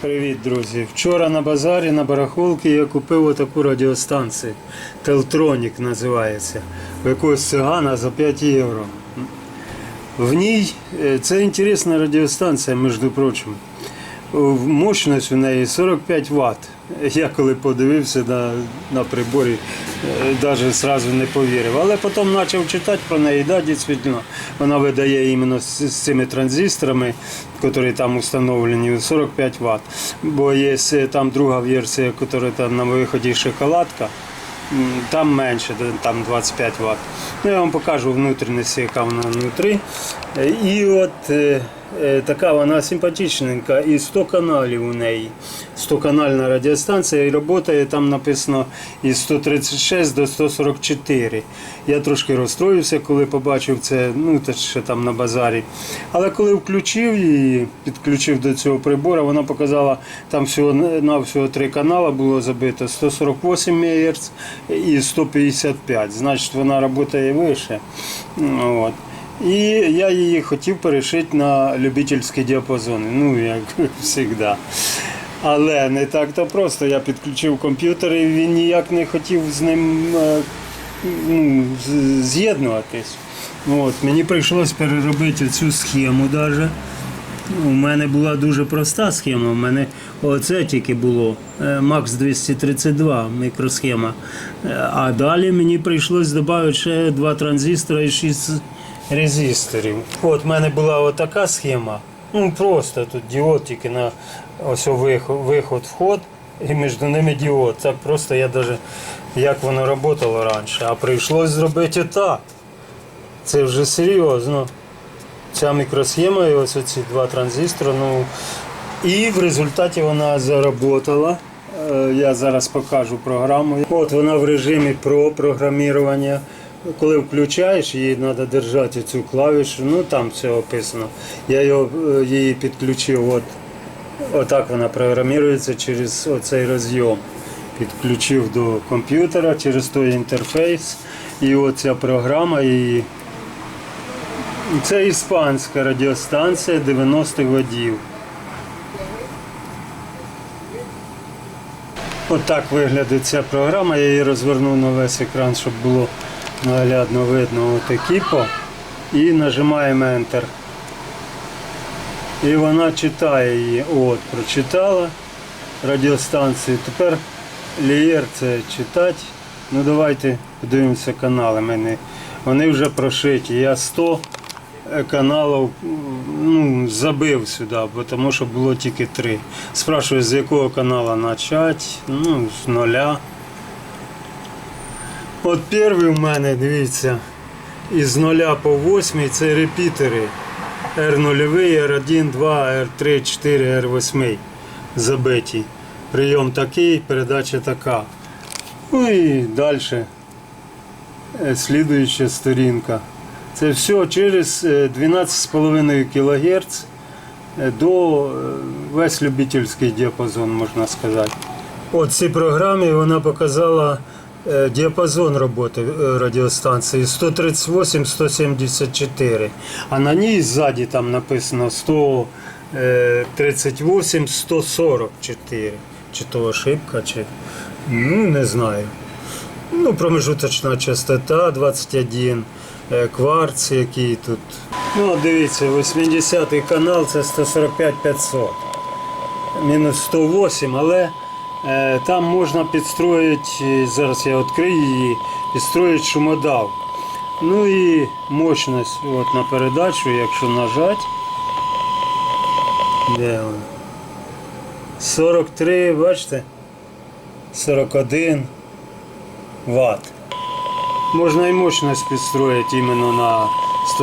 Привіт, друзі! Вчора на базарі на барахолці я купив отаку радіостанцію. Телтронік називається. В якогось цигана за 5 євро. В ній е, це інтересна радіостанція, між прочим. Мощність у неї 45 Вт. Я коли подивився на, на приборі, навіть одразу не повірив. Але потім почав читати про неї, да, дійсно, вона видає іменно з, цими транзисторами, які там встановлені, 45 Вт. Бо є е, там друга версія, яка там на виході шоколадка. Там менше, там 25 Вт. Ну, я вам покажу внутрішність, яка вона внутрі. Е, І от е, е, така вона симпатичненька, і 100 каналів у неї. 100-канальна радіостанція і працює там написано із 136 до 144. Я трошки розстроївся, коли побачив це, ну те ще там на базарі. Але коли включив її, підключив до цього прибору, вона показала там всього на всього три канали було забито 148 МГц і 155. Значить, вона працює вище. От. І я її хотів перешити на любительські діапазони, ну як завжди. Але не так то просто. Я підключив комп'ютер і він ніяк не хотів з ним е, ну, з'єднуватись. Ну, От, мені прийшлось переробити цю схему навіть. У мене була дуже проста схема. У мене оце тільки було е, Max 232 мікросхема. Е, А далі мені прийшлось додати ще два транзистори і шість резисторів. От в мене була отака схема. Ну просто тут діод тільки на ось виход, вход і між ними діод. Так просто я навіть як воно працювало раніше. А прийшлось зробити так. Це вже серйозно ця мікросхема і ось ці два транзистори. Ну, і в результаті вона заработала. Е, Я зараз покажу програму. От вона в режимі про програмування. Коли включаєш, її треба держати цю клавішу, ну там все описано. Я його, е, її підключив, от, отак вона програмується через оцей розйом. Підключив до комп'ютера через той інтерфейс. І оця програма її це іспанська радіостанція 90-х годів. От так виглядає ця програма. Я її розвернув на весь екран, щоб було наглядно видно отакі по. І нажимаємо Enter. І вона читає її. От, прочитала радіостанцію. Тепер лієр це читати. Ну давайте подивимося канали. Мене. Вони вже прошиті. Я 100 каналів ну, забив сюди, тому що було тільки три. Спрашиваю, з якого каналу почати. Ну, з нуля. От перший в мене, дивіться, із 0 по 8 це репітери. R0, R1, 2, R3, 4, R8 забиті. Прийом такий, передача така. Ну і далі. Е, Слідуюча сторінка. Це все через е, 12,5 кГц до е, весь любительський діапазон, можна сказати. От цій програмі вона показала е, діапазон роботи е, радіостанції 138-174. А на ній ззаді там написано 138-144. Чи то ошибка, чи ну не знаю. Ну, промежуточна частота 21, е, кварц, який тут. Ну, дивіться, 80-й канал це 145 500. Мінус 108, але е, там можна підстроїти, е, зараз я відкрию її, підстроїти шумодав. Ну і мощність от на передачу, якщо нажати. Де вона? 43, бачите? 41 Вт. Можна і мощність підстроїти іменно на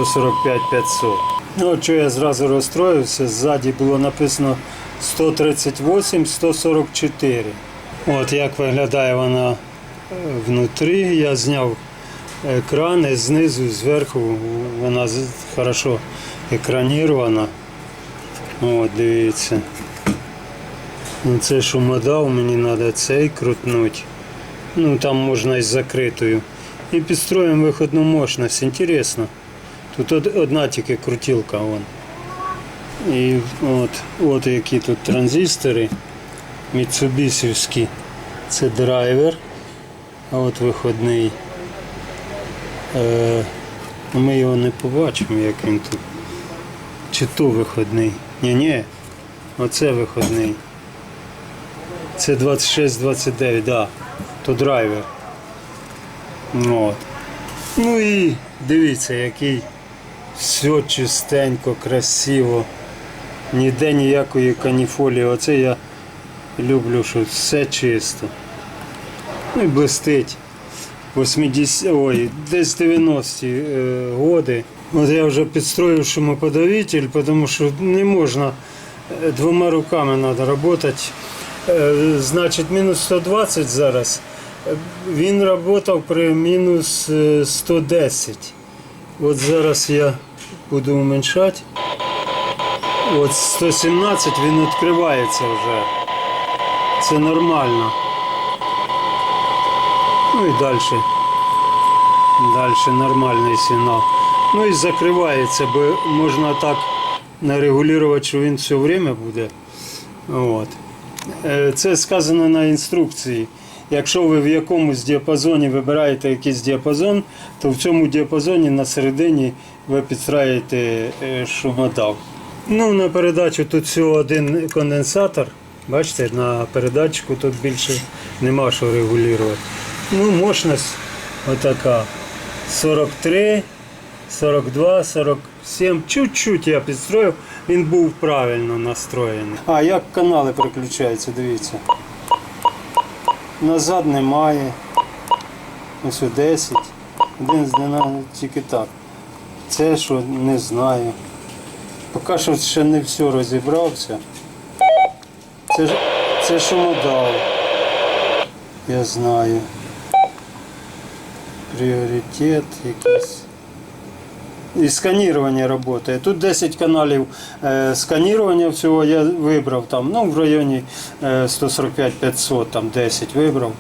145-500. Ну, от що я зразу розстроївся, ззаді було написано 138-144. От як виглядає вона е, внутрі. Я зняв екран і знизу, і зверху вона хорошо екранірована. От, дивіться. Ну, Це шумодав, мені треба цей крутнути. Ну, там можна із закритою. І підстроїмо виходну мощність. Інтересно. Тут одна тільки крутілка. Вон. І от, от які тут транзистори Міцубісівські. Це драйвер, а от виходний. Е, ми його не побачимо, як він тут. Чи то виходний? Ні-ні, оце виходний. Це 26-29, да, то драйвер. От. Ну і дивіться, який все чистенько, красиво. Ніде ніякої каніфолії. Оце я люблю, що все чисто. Ну і блистить. 80, ой, десь 90-ті е, годи. От я вже підстроїв шумоподавитель, тому що не можна е, двома руками треба працювати. Е, Значить, мінус 120 зараз. Е, Він працював при мінус е, 110. От зараз я буду уменьшати. От 117 він відкривається вже. Це нормально. Ну і далі. Далі нормальний сигнал. Ну і закривається, бо можна так нарегулювати, що він все время буде. От. Е, Це сказано на інструкції. Якщо ви в якомусь діапазоні вибираєте якийсь діапазон, то в цьому діапазоні на середині ви підстраюєте е, шумодав. Ну, на передачу тут всього один конденсатор. Бачите, на передатчику тут більше нема що регулювати. Ну, мощність отака. 43, 42, 47. Чуть-чуть я підстроїв, він був правильно настроєний. А як канали переключаються, дивіться. Назад немає. Ось 10. Один з тільки так. Це що не знаю. Поки що ще не все розібрався. Це, ж- це шумодав. Я знаю. Пріоритет якийсь. І сканування працює. Тут 10 каналів е, сканування всього я вибрав там, ну в районі е, 145-500, там 10 вибрав.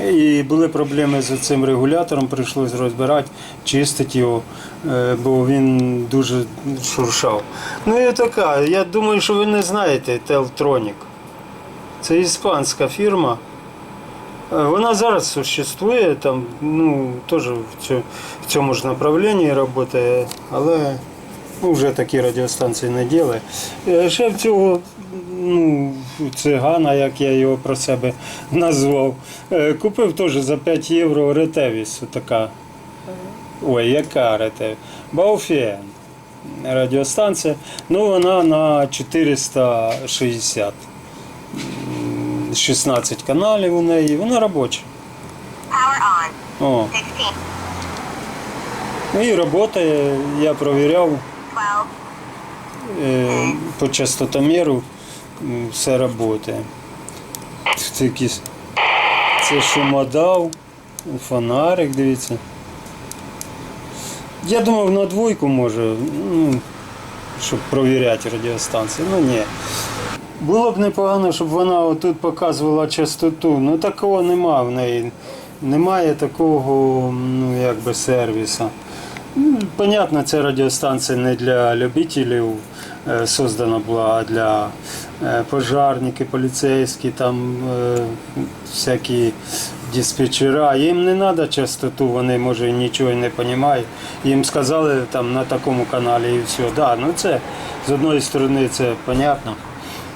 І були проблеми з цим регулятором, прийшлось розбирати, чистити його, е, бо він дуже шуршав. Ну і така, я думаю, що ви не знаєте Teltronic. Це іспанська фірма. Е, Вона зараз существує, там, ну, теж в цьому, ж направленні працює, але ну, вже такі радіостанції не діли. Ще в цього ну, цигана, як я його про себе назвав, е, купив теж за 5 євро ретевіс. Така. Ой, яка ретевіс? Бауфен. Радіостанція. Ну, вона на 460. 16 каналів у неї, вона робоча. Power on. О, 16, ну і працює, я провіряв 12, е, по частотоміру, все працює. Це якісь. Це шумодав, фонарик, дивіться. Я думав на двойку може, ну, щоб провіряти радіостанції. Ну ні. Було б непогано, щоб вона отут показувала частоту. Ну такого нема в неї. Немає такого ну, якби сервіса. Ну, Понятно, ця радіостанція не для любителів создана була, для е, пожарники, поліцейські, там е, всякі диспетчера. Їм не треба частоту, вони може нічого не розуміють. Їм сказали там на такому каналі і все. Да, ну це з одної сторони це понятно.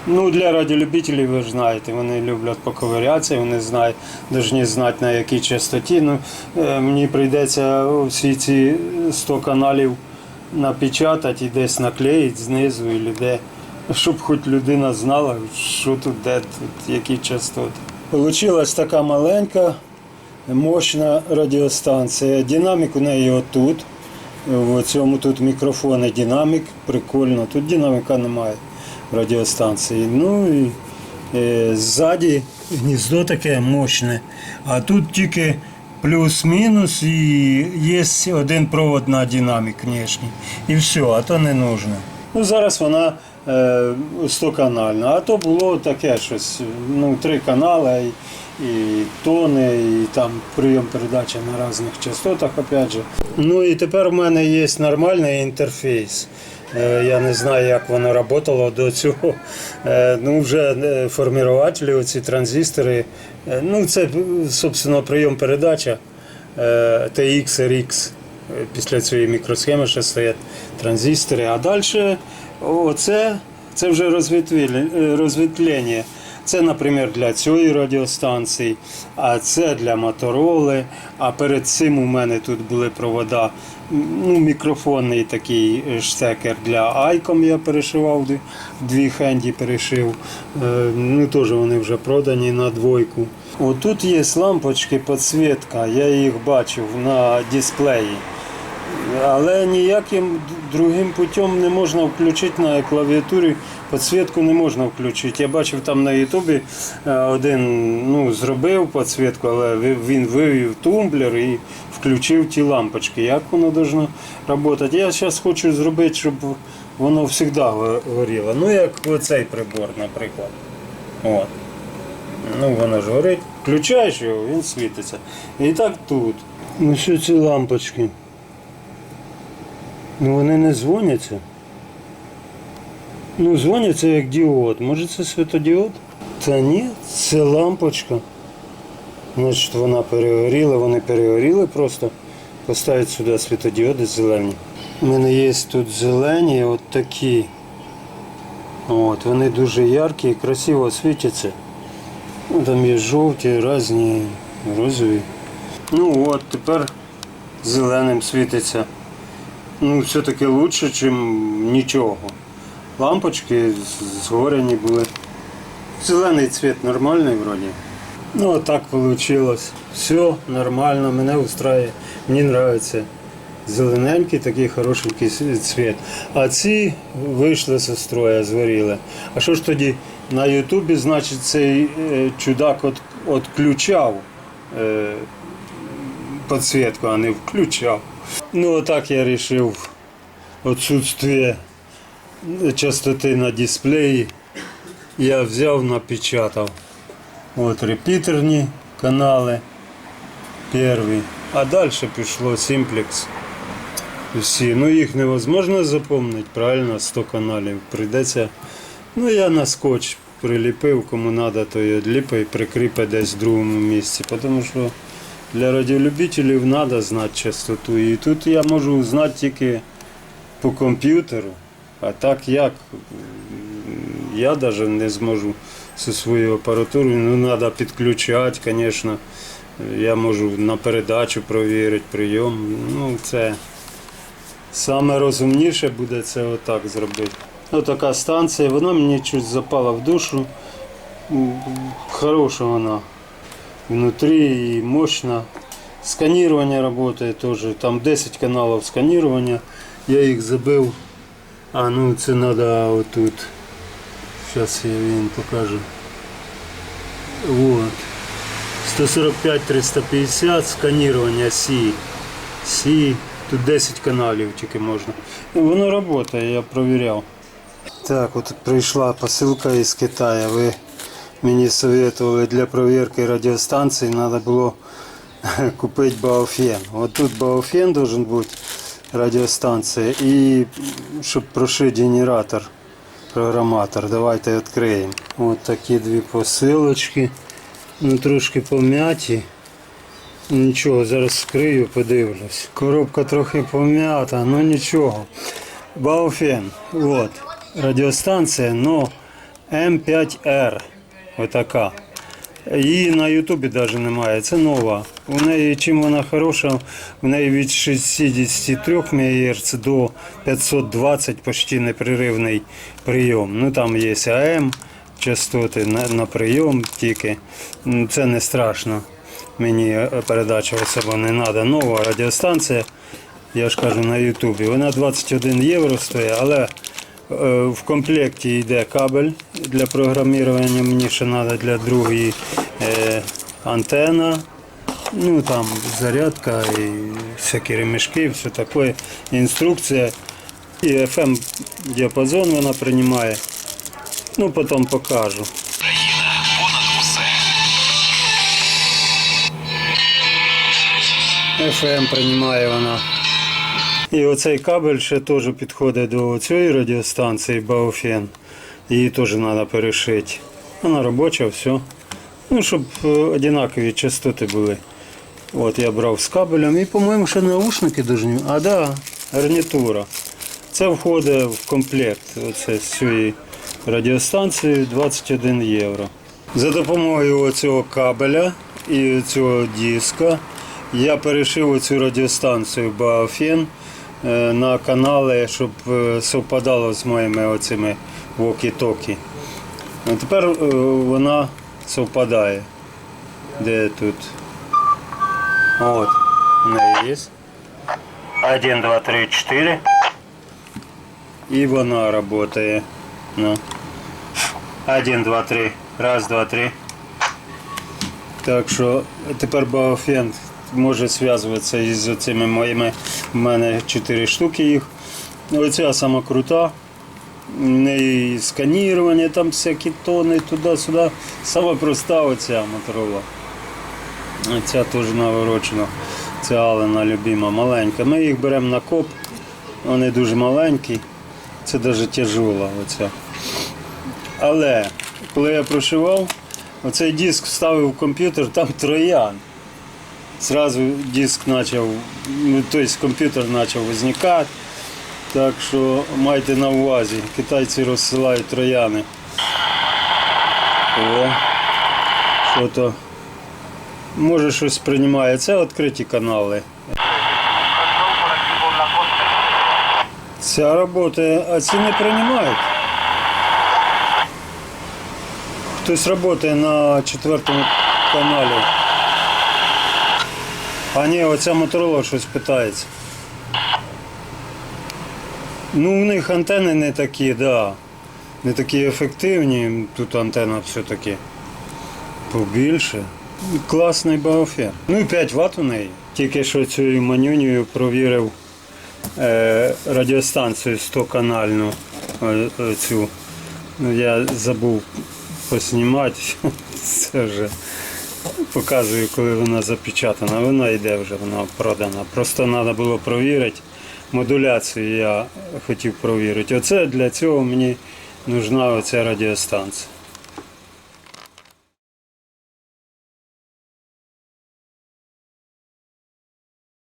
Ну, для радіолюбителів, ви ж знаєте, вони люблять поковирятися, вони знають, повинні знати на якій частоті. Ну, е, мені прийдеться всі ці 100 каналів напечатати і десь наклеїти знизу і де, щоб хоч людина знала, що тут, де тут, які частоти. Получилась така маленька, мощна радіостанція. Динамік у неї отут. В цьому тут мікрофон і динамік, прикольно. Тут динаміка немає радіостанції. Ну і е, ззаді гніздо таке мощне, а тут тільки плюс-мінус і є один провод на динамік внешній. І все, а то не нужно. Ну, зараз вона е, 100-канальна, а то було таке щось, ну, три канали. І, і тони, і там прийом передачі на різних частотах, опять же. Ну і тепер в мене є нормальний інтерфейс. Е, Я не знаю, як воно працювало до цього. Е, Ну, вже е, формувателі, оці транзистори. Ну, це, собственно, прийом передача TX, RX. Після цієї мікросхеми ще стоять транзистори. А далі оце це вже розвітлення. Це, наприклад, для цієї радіостанції, а це для мотороли. А перед цим у мене тут були провода, ну, мікрофонний такий е, штекер для Icom я перешивав, дві- дві хенді перешив. Е, Ну, теж вони вже продані на двойку. Отут є лампочки, підсвітка, я їх бачив на дисплеї. Але ніяким другим путем не можна включити на клавіатурі. Підсвітку не можна включити. Я бачив там на Ютубі е, один ну, зробив підсвітку, але він вивів тумблер і включив ті лампочки. Як воно должно працювати? Я зараз хочу зробити, щоб воно завжди горіло. Ну, як оцей прибор, наприклад. От. Ну, воно ж горить. Включаєш його, він світиться. І так тут. Ну що ці лампочки? Ну вони не дзвоняться. Ну, дзвоняться як діод. Може це світодіод? Та ні, це лампочка. Значить вона перегоріла, вони перегоріли просто. Поставить сюди світодіоди зелені. У мене є тут зелені, от такі. От, вони дуже яркі і красиво світяться. Ну, там є жовті, різні, розові. Ну от, тепер зеленим світиться. Ну, все-таки лучше, ніж нічого. Лампочки з- згоряні були. Зелений цвіт нормальний вроді. Ну, а так вийшло. Все нормально, мене устраює. Мені подобається зелененький, такий хорошенький цвіт. А ці вийшли зі строя, згоріли. А що ж тоді на Ютубі, значить, цей е, чудак от, отключав е, підсвітку, а не включав. Ну, отак я вирішив отсутствие частоти на дисплеї. Я взяв, напечатав. От репітерні канали. Перший. А далі пішло симплекс. Всі. Ну їх невозможно запомнити, правильно, 100 каналів. Прийдеться. Ну я на скотч приліпив, кому треба, то і відліпи і прикріпи десь в другому місці. Тому що для радіолюбителів треба знати частоту. І тут я можу знати тільки по комп'ютеру. А так як? Я навіть не зможу зі своєю апаратурою. Ну, треба підключати, звісно. Я можу на передачу провірити прийом. Ну, це саме розумніше буде це отак зробити. Ось така станція, вона мені чуть запала в душу. Хороша вона внутрі і мощна. Сканирование працює теж. Там 10 каналів сканування. Я їх забив. А ну це треба отут. Зараз я він покажу. Вот. 145-350 сканування Сі. Сі. Тут 10 каналів тільки можна. Ну, Воно працює, я провіряв. Так, от прийшла посилка із Китаю. Ви мені советували для перевірки радіостанції треба було купити Баофен. От тут Баофен должен бути радіостанція і щоб прошити генератор, Програматор. Давайте відкриємо. От такі дві посилочки. Ну трошки пом'яті. Нічого, зараз скрию, подивлюсь. Коробка трохи пом'ята, ну нічого. Бауфен, от, радіостанція, но М5R. Отака. Її на Ютубі навіть немає, це нова. У неї чим вона хороша, у неї від 63 МГц до 520 почти непреривний прийом. Ну там є АМ частоти на, на прийом тільки. Це не страшно. Мені е, передача особо не треба. Нова радіостанція, я ж кажу на Ютубі. Вона 21 євро стоїть, але в комплекті йде кабель для програмування. Мені ще треба для другої е, антена. Ну там зарядка і всякі ремішки, все таке. Інструкція. І FM діапазон вона приймає. Ну потім покажу. FM приймає вона. І оцей кабель ще теж підходить до цієї радіостанції Бауфен. Її теж треба перешити. Вона робоча, все. Ну, щоб е, однакові частоти були. От я брав з кабелем і, по-моєму, ще наушники должні. А, да, гарнітура. Це входить в комплект оце, з цієї радіостанції 21 євро. За допомогою цього кабеля і цього диска я перешив цю радіостанцію Баофен на канали, щоб е, совпадало з моїми оцими вокі-токі. Тепер е, вона совпадає. Де тут? От, неї є. 1, 2, 3, 4. І вона працює. Ну. 1, 2, 3. Раз, два, три. Так що тепер Баофен може зв'язуватися із цими моїми. У мене 4 штуки їх. Оця сама крута. Неї сканірування, там всякі тони туди-сюди. Сама проста оця моторола. Ця теж наворочена. Це Алена любима, маленька. Ми їх беремо на коп. Вони дуже маленькі. Це навіть тяжола оця. Але коли я прошивав, оцей диск вставив в комп'ютер, там троян. Зразу диск почав, ну, тобто комп'ютер почав визникати. Так що майте на увазі, китайці розсилають трояни. О, що то. Може щось приймає. Це відкриті канали. Ця робота, а ці не приймають. Хтось працює на четвертому каналі. А ні, оця моторола щось питається. Ну, у них антени не такі, да. Не такі ефективні. Тут антенна все-таки побільше. Класний баофен. Ну і 5 Вт у неї. Тільки що цією манюнею провірив е, радіостанцію 100-канальну. е, е, цю. Ну, я забув поснімати. Це вже показую, коли вона запечатана. Вона йде вже, вона продана. Просто треба було провірити. Модуляцію я хотів провірити. Оце для цього мені нужна оця радіостанція.